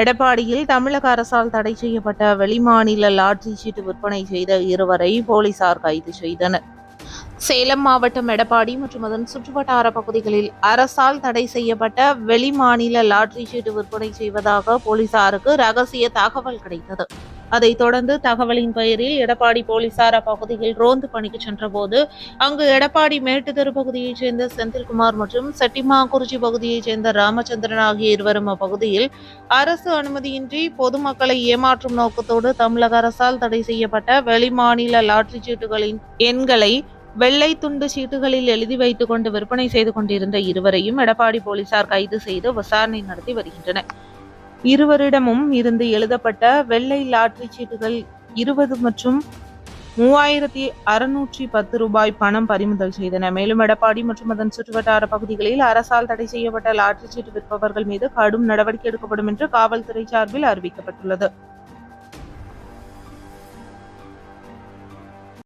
எடப்பாடியில் தமிழக அரசால் தடை செய்யப்பட்ட வெளிமாநில லாட்ரி சீட்டு விற்பனை செய்த இருவரை போலீசார் கைது செய்தனர். சேலம் மாவட்டம் எடப்பாடி மற்றும் அதன் சுற்றுவட்டார பகுதிகளில் அரசால் தடை செய்யப்பட்ட வெளிமாநில லாட்ரி சீட்டு விற்பனை செய்வதாக போலீசாருக்கு ரகசிய தகவல் கிடைத்தது. அதைத் தொடர்ந்து தகவலின் பெயரில் எடப்பாடி போலீசார் அப்பகுதியில் ரோந்து பணிக்கு சென்றபோது அங்கு எடப்பாடி மேட்டுத்தெரு பகுதியைச் சேர்ந்த செந்தில்குமார் மற்றும் செட்டிமாக்குறிச்சி பகுதியைச் சேர்ந்த ராமச்சந்திரன் ஆகிய இருவரும் அப்பகுதியில் அரசு அனுமதியின்றி பொதுமக்களை ஏமாற்றும் நோக்கத்தோடு தமிழக அரசால் தடை செய்யப்பட்ட வெளிமாநில லாட்டரி சீட்டுகளின் எண்களை வெள்ளை துண்டு சீட்டுகளில் எழுதி வைத்துக் கொண்டு விற்பனை செய்து கொண்டிருந்த இருவரையும் எடப்பாடி போலீசார் கைது செய்து விசாரணை நடத்தி வருகின்றனர். இருவரிடமும் இருந்து எழுதப்பட்ட வெள்ளை லாட்ரி சீட்டுகள் இருபது மற்றும் மூவாயிரத்தி அறுநூற்றி பத்து ரூபாய் பணம் பறிமுதல் செய்தன. மேலும் எடப்பாடி மற்றும் அதன் சுற்றுவட்டார பகுதிகளில் அரசால் தடை செய்யப்பட்ட லாட்டரி சீட்டு விற்பவர்கள் மீது கடும் நடவடிக்கை எடுக்கப்படும் என்று காவல்துறை சார்பில் அறிவிக்கப்பட்டுள்ளது.